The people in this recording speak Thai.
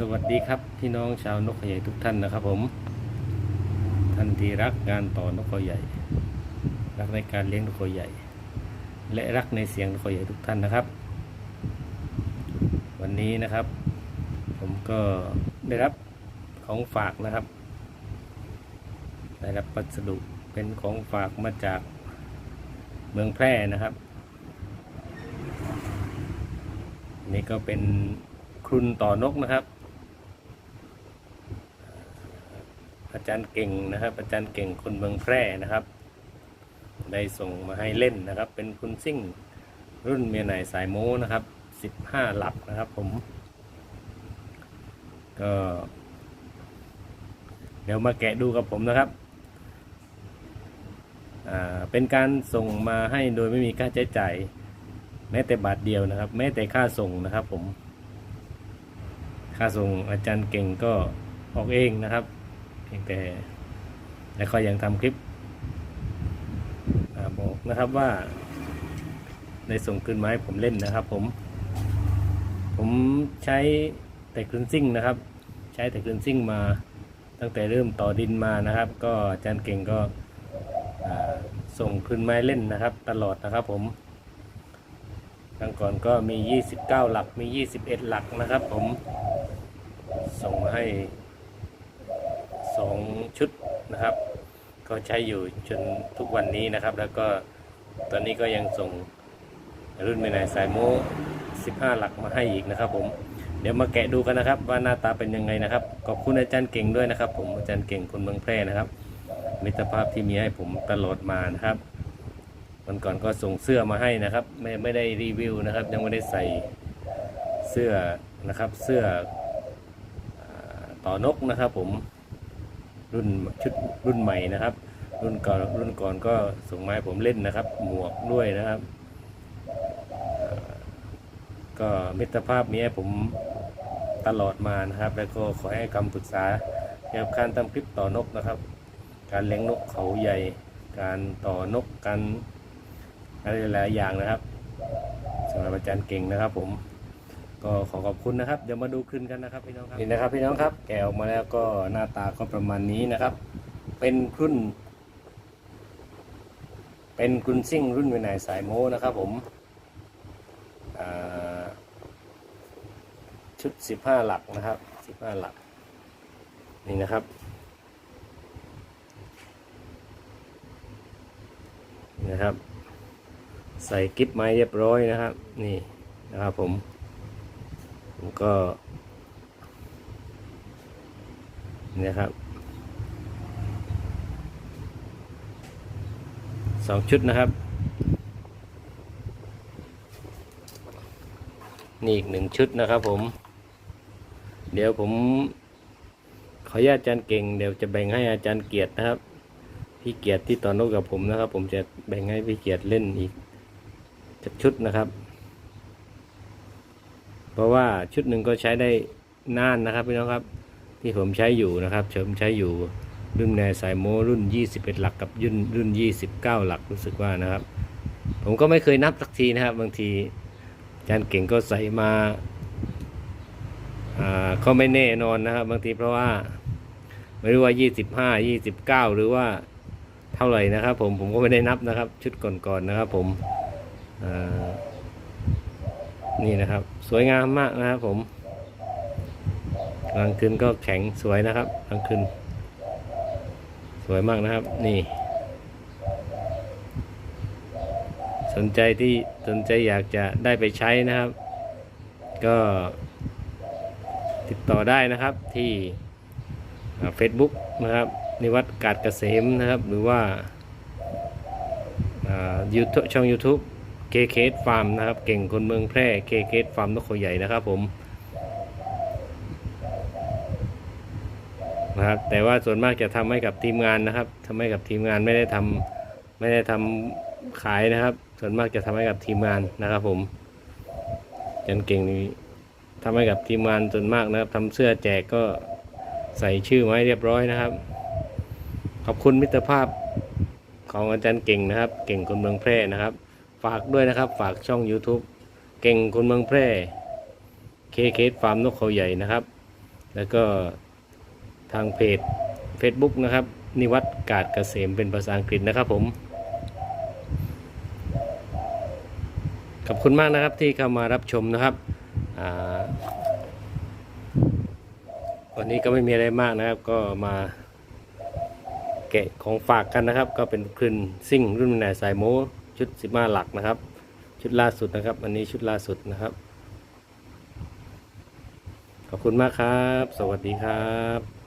สวัสดีครับพี่น้องชาวนกเขาใหญ่ทุกท่านนะครับ ผม ท่านที่รักการต่อนกเขาใหญ่รักในการเลี้ยงนกเขาใหญ่และรักในเสียงนกเขาใหญ่ทุกท่านนะครับ วันนี้นะครับ ผมก็ได้รับของฝากนะครับ ได้รับพัสดุเป็นของฝากมาจากเมืองแพร่นะครับ นี่ก็เป็นครุนต่อนกนะครับ อาจารย์เก่งนะครับ อาจารย์เก่งคนเมืองแพร่นะครับ ได้ส่งมาให้เล่นนะครับ เป็นคุณซิ่งรุ่นเมียไหนสายโม้นะครับสิบห้าหลักนะครับผม ก็ เดี๋ยวมาแกะดูกับผมนะครับเป็นการส่งมาให้โดยไม่มีค่าใช้จ่ายแม้แต่บาทเดียวนะครับ แม้แต่ค่าส่งนะครับผม ค่าส่งอาจารย์เก่งก็ออกเองนะครับ พียงแต่ แล้วก็ยังทำคลิปอบอกนะครับว่าได้ส่งคืนไมาให้ผมเล่นนะครับผม ผมใช้แต่คลืนซิ่งนะครับ ใช้แต่คลืนซิ่งมาตั้งแต่เริ่มต่อดินมานะครับ ก็อาจารย์เก่งก็ส่งคืนไม้เล่นนะครับ ตลอดนะครับผมครั้งก่อนก็มี 29 หลักมี 21 หลักนะครับผมส่งมา ให้2ชุดนะครับ ก็ใช้อยู่จนทุกวันนี้นะครับ แล้วก็ตอนนี้ก็ยังส่งรุ่นไม่นายสายโม้15 หลักมาให้อีกนะครับ ผมเดี๋ยวมาแกะดูกันนะครับ ว่าหน้าตาเป็นยังไงนะครับขอบคุณอาจารย์เก่งด้วยนะครับ ผมอาจารย์เก่งคนเมืองแพร่นะครับ มิตรภาพที่มีให้ผมตลอดมานะครับวันก่อนก็ส่งเสื้อมาให้นะครับ ไม่ไม่ได้รีวิวนะครับ ยังไม่ได้ใส่เสื้อนะครับเสื้อต่อนกนะครับผม รุ่นชุดรุ่นใหม่นะครับ รุ่นก่อนรุ่นก่อนก็ส่งมาให้ผมเล่นนะครับ หมวกด้วยนะครับ ก็มิตรภาพนี้ผมตลอดมานะครับ แล้วก็ขอให้คำปรึกษาเกี่ยวกับการทำคลิปต่อนกนะครับ การเลี้ยงนกเขาใหญ่ การต่อนกการอะไรหลายอย่างนะครับสำหรับอาจารย์เก่งนะครับผม ก็ขอขอบคุณนะครับ เดี๋ยวมาดูขึ้นกันนะครับพี่น้องครับนี่นะครับพี่น้องครับ แกะออกมาแล้วก็หน้าตาก็ประมาณนี้นะครับ เป็นรุ่น เป็นกรุนซิ่งรุ่นวินัยสายโม้นะครับ ผมชุดสิบห้าหลักนะครับสิบห้าหลัก นี่นะครับนะครับ ใส่กิฟไม้เรียบร้อยนะครับ นี่นะครับผม ก็เนี่นะครับสองชุดนะครับ นี่อีกหนึ่งชุดนะครับผม เดี๋ยวผมขออนุญาตอาจารย์เก่งเดี๋ยวจะแบ่งให้อาจารย์เกียรตินะครับ พี่เกียรติที่ต่อนกกับผมนะครับ ผมจะแบ่งให้พี่เกียรติเล่นอีกจักชุดนะครับ เพราะว่าชุดหนึ่งก็ใช้ได้นานนะครับพี่น้องครับ ที่ผมใช้อยู่นะครับผมใช้อยู่รุ่นแนสายโมรุ่น 21 หลักกับรุ่นรุ่น 29 หลักรู้สึกว่านะครับ ผมก็ไม่เคยนับสักทีนะครับ บางทีอาจารย์เก่งก็ใส่มาอ่าไม่แน่นอนนะครับ บางทีเพราะว่าไม่รู้ว่า 25 29 หรือว่าเท่าไหร่นะครับ ผมผมก็ไม่ได้นับนะครับ ชุดก่อนๆนะครับ ผมอ่า นี่นะครับ สวยงามมากนะครับผมกลางคืนก็แข็งสวยนะครับกลางคืนสวยมากนะครับ นี่ สนใจที่สนใจอยากจะได้ไปใช้นะครับ ก็ติดต่อได้นะครับที่เฟซบุ๊กนะครับนิวัฒน์กาดเกษมนะครับ หรือว่ายูทูบช่อง YouTube เคเคสฟาร์มนะครับ เก่งคนเมืองแพร่เคเคสฟาร์มนกเขาใหญ่นะครับผมนะครับแต่ว่าส่วนมากจะทำให้กับทีมงานนะครับทำให้กับทีมงานไม่ได้ทำไม่ได้ทำขายนะครับ ส่วนมากจะทำให้กับทีมงานนะครับ ผมจันเก่งนี่ทำให้กับทีมงานส่วนมากนะครับทำเสื้อแจกก็ใส่ชื่อไว้เรียบร้อยนะครับ ขอบคุณมิตรภาพของอาจารย์เก่งนะครับ เก่งคนเมืองแพร่นะครับ ฝากด้วยนะครับ ฝากช่อง YouTube เก่งคนเมืองแพร่เคเคสฟาร์มนกเขาใหญ่นะครับ แล้วก็ทางเพจ Facebook นะครับ นิวัตกาดเกษมเป็นภาษาอังกฤษนะครับผม ขอบคุณมากนะครับที่เข้ามารับชมนะครับวันนี้ก็ไม่มีอะไรมากนะครับ ก็มาแกะของฝากกันนะครับ ก็เป็นคลื่นซิ่งรุ่นไหนสายโม ชุดสิมาหลักนะครับ ชุดล่าสุดนะครับ อันนี้ชุดล่าสุดนะครับ ขอบคุณมากครับ สวัสดีครับ